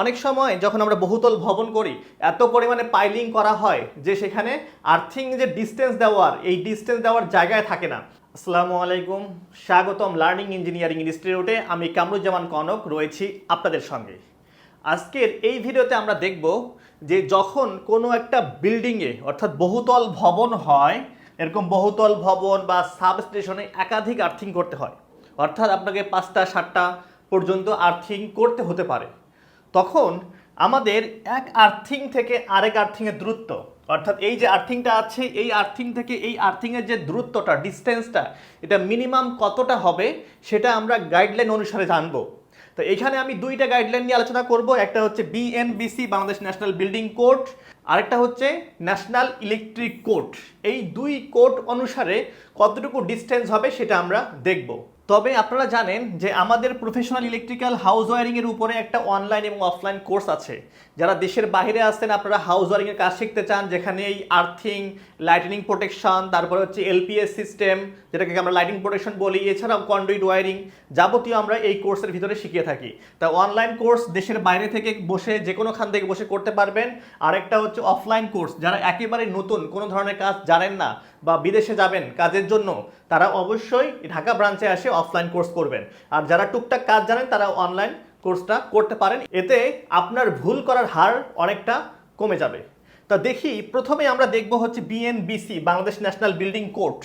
অনেক সময় যখন আমরা বহুতল ভবন করি, এত পরিমাণে পাইলিং করা হয় যে সেখানে আর্থিং যে ডিস্টেন্স দেওয়ার, এই ডিস্টেন্স দেওয়ার জায়গায় থাকে না। আসসালামু আলাইকুম, স্বাগতম লার্নিং ইঞ্জিনিয়ারিং ইনস্টিটিউটে আমি কামরুজ্জামান কনক, রয়েছি আপনাদের সঙ্গে। আজকের এই ভিডিওতে আমরা দেখব যে যখন কোনো একটা বিল্ডিংয়ে অর্থাৎ বহুতল ভবন হয়, এরকম বহুতল ভবন বা সাব স্টেশনে একাধিক আর্থিং করতে হয়। অর্থাৎ আপনাকে পাঁচটা, সাতটা পর্যন্ত আর্থিং করতে হতে পারে। তখন আমাদের এক আর্থিং থেকে আরেক আর্থিংয়ের দূরত্ব, অর্থাৎ এই যে আর্থিংটা আছে, এই আর্থিং থেকে এই আর্থিংয়ের যে দূরত্বটা ডিস্টেন্সটা এটা মিনিমাম কতটা হবে সেটা আমরা গাইডলাইন অনুসারে জানব। তো এখানে আমি দুইটা গাইডলাইন নিয়ে আলোচনা করব, একটা হচ্ছে BNBC Bangladesh national building code আরেকটা হচ্ছে ন্যাশনাল ইলেকট্রিক কোড এই দুই কোড অনুসারে কতটুকু ডিস্টেন্স হবে সেটা আমরা দেখব। তবে আপনারা জানেন যে আমাদের প্রফেশনাল ইলেকট্রিক্যাল হাউস ওয়ারিংয়ের উপরে একটা অনলাইন এবং অফলাইন কোর্স আছে। যারা দেশের বাইরে আছেন আপনারা হাউস ওয়ারিংয়ের কাজ শিখতে চান, যেখানে এই আর্থিং লাইটনিং প্রোটেকশন তারপরে হচ্ছে এলপিএস সিস্টেম যেটাকে আমরা লাইটিং প্রোটেকশন বলি, এছাড়াও কন্ডুইট ওয়ারিং যাবতীয় আমরা এই কোর্সের ভিতরে শিখিয়ে থাকি। তা অনলাইন কোর্স দেশের বাইরে থেকে বসে যে কোনো খান থেকে বসে করতে পারবেন। আরেকটা হচ্ছে অফলাইন কোর্স যারা একেবারে নতুন, কোনো ধরনের কাজ জানেন না বা বিদেশে যাবেন কাজের জন্য, তারা অবশ্যই ঢাকা ব্রাঞ্চে আসে অফলাইন কোর্স করবেন। আর যারা টুকটাক কাজ জানেন, তারা অনলাইন কোর্সটা করতে পারেন। এতে আপনার ভুল করার হার অনেকটা কমে যাবে। তা দেখি, প্রথমে আমরা দেখব হচ্ছে BNBC Bangladesh national building code.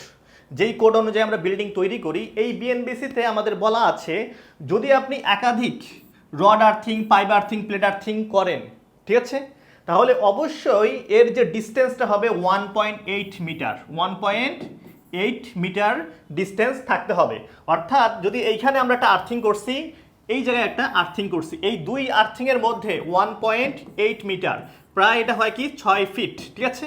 যেই কোড অনুযায়ী আমরা বিল্ডিং তৈরি করি, এই বিএনবিসিতে আমাদের বলা আছে, যদি আপনি একাধিক rod earthing pipe earthing plate earthing করেন, ঠিক আছে? তাহলে অবশ্যই এর যে ডিস্টেন্সটা হবে one point eight metre one point eight metre distance থাকতে হবে। অর্থাৎ যদি এইখানে আমরা একটা আর্থিং করছি, এই জায়গায় একটা আর্থিং করছি, এই দুই আর্থিংয়ের মধ্যে ওয়ান পয়েন্ট এইট মিটার প্রায় এটা হয় কি, ছয় ফিট ঠিক আছে?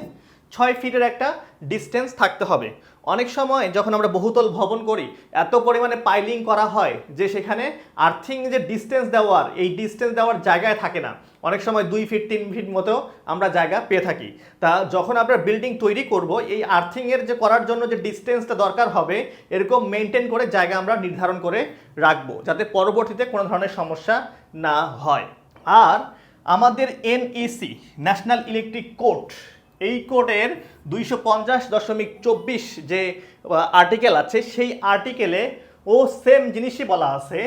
ছয় ফিটের একটা ডিস্টেন্স থাকতে হবে। অনেক সময় যখন আমরা বহুতল ভবন করি, এত পরিমাণে পাইলিং করা হয় যে সেখানে আর্থিং যে ডিস্টেন্স দেওয়ার, এই ডিস্টেন্স দেওয়ার জায়গায় থাকে না। অনেক সময় দুই ফিট, তিন ফিট মতো আমরা জায়গা পেয়ে থাকি। তা যখন আমরা বিল্ডিং তৈরি করব, এই আর্থিংয়ের যে করার জন্য যে ডিস্টেন্সটা দরকার হবে, এরকম মেনটেন করে জায়গা আমরা নির্ধারণ করে রাখব, যাতে পরবর্তীতে কোনো ধরনের সমস্যা না হয়। আর আমাদের এনইসি ন্যাশনাল ইলেকট্রিক কোড এই কোডের দুইশো পঞ্চাশ দশমিক চব্বিশ যে আর্টিকেল আছে, সেই আর্টিকেলে ও সেম জিনিসই বলা আছে।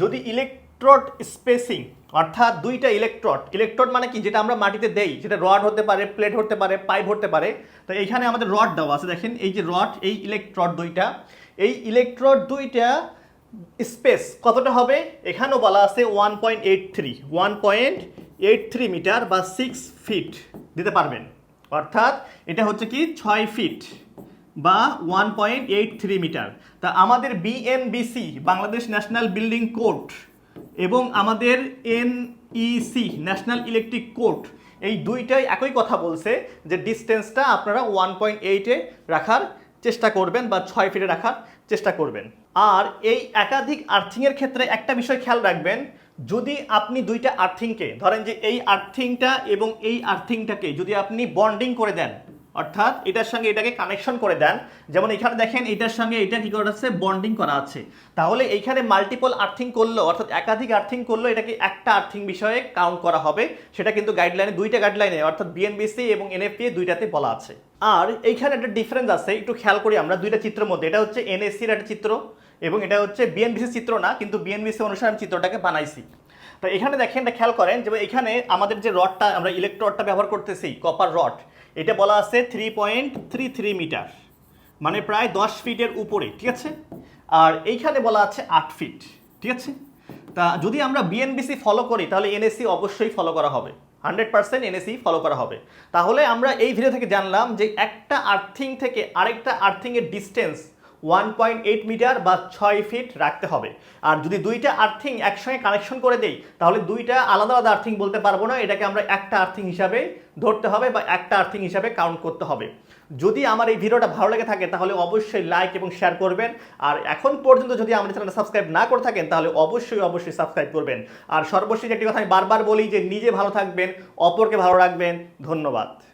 যদি ইলেকট্রড স্পেসিং অর্থাৎ দুইটা ইলেকট্রড ইলেকট্রড মানে কি? যেটা আমরা মাটিতে দেই যেটা রড হতে পারে প্লেট হতে পারে পাইপ হতে পারে। তো এইখানে আমাদের রড দেওয়া আছে, দেখেন, এই যে রড এই ইলেকট্রড দুইটা। এই ইলেকট্রড দুইটা স্পেস কতটা হবে? এখানেও বলা আছে one point eight three one point eight three metre বা সিক্স ফিট দিতে পারবেন। অর্থাৎ এটা হচ্ছে কি ছয় ফিট বা one point eight three metre তা আমাদের BNBC Bangladesh national building code, এবং আমাদের এনইসি ন্যাশনাল ইলেকট্রিক কোর্ট, এই দুইটাই একই কথা বলছে যে ডিস্টেন্সটা আপনারা ওয়ান পয়েন্ট এইটে রাখার চেষ্টা করবেন বা ছয় ফিটে রাখার চেষ্টা করবেন। আর এই একাধিক আর্থিংয়ের ক্ষেত্রে একটা বিষয় খেয়াল রাখবেন যদি আপনি দুইটা আর্থিংকে ধরেন যে এই আর্থিংটা এবং এই আর্থিংটাকে যদি আপনি বন্ডিং করে দেন, অর্থাৎ এটার সঙ্গে এটাকে কানেকশন করে দেন, যেমন এখানে দেখেন এটার সঙ্গে এটা কি করা আছে? বন্ডিং করা আছে। তাহলে এইখানে মাল্টিপল আর্থিং করল, অর্থাৎ একাধিক আর্থিং করল, এটাকে একটা আর্থিং বিষয়ে কাউন্ট করা হবে। সেটা কিন্তু গাইডলাইনে দুইটা গাইডলাইনে অর্থাৎ বিএনবিসি এবং এনএফপি দুইটাতে বলা আছে। আর এইখানে একটা ডিফারেন্স আছে, একটু খেয়াল করি আমরা, দুইটা চিত্রের মধ্যে। এটা হচ্ছে এনএসসির একটা চিত্র। এবং এটা হচ্ছে বিএনবিসি চিত্র না, কিন্তু বিএনবিসি অনুসারে আমি চিত্রটাকে বানাইছি। তো এখানে দেখেন, এটা খেয়াল করেন যে এখানে আমাদের যে রডটা, আমরা ইলেকট্রডটা ব্যবহার করতেছি কপার রড এটা বলা আছে three point three three metre মানে প্রায় দশ ফিটের উপরে, ঠিক আছে? আর এইখানে বলা আছে আট ফিট, ঠিক আছে? তা যদি আমরা বিএনবিসি ফলো করি, তাহলে এনএসসি অবশ্যই ফলো করা হবে হান্ড্রেড পার্সেন্ট এনএসি ফলো করা হবে। তাহলে আমরা এই ভিডিও থেকে জানলাম যে একটা আর্থিং থেকে আরেকটা আর্থিংয়ের distance one point eight metre বা ছয় ফিট রাখতে হবে। আর যদি দুইটা আর্থিং একসঙ্গে কানেকশন করে দেই, তাহলে দুইটা আলাদা আলাদা আর্থিং বলতে পারব না, এটাকে আমরা একটা আর্থিং হিসাবে ধরতে হবে বা একটা আর্থিং হিসাবে কাউন্ট করতে হবে। যদি আমার এই ভিডিওটা ভালো লেগে থাকে, তাহলে অবশ্যই লাইক এবং শেয়ার করবেন। আর এখন পর্যন্ত যদি আমাদের চ্যানেলটা সাবস্ক্রাইব না করে থাকেন, তাহলে অবশ্যই অবশ্যই সাবস্ক্রাইব করবেন। আর সর্বশেষ একটি কথা আমি বারবার বলি যে, নিজে ভালো থাকবেন, অপরকে ভালো রাখবেন। ধন্যবাদ।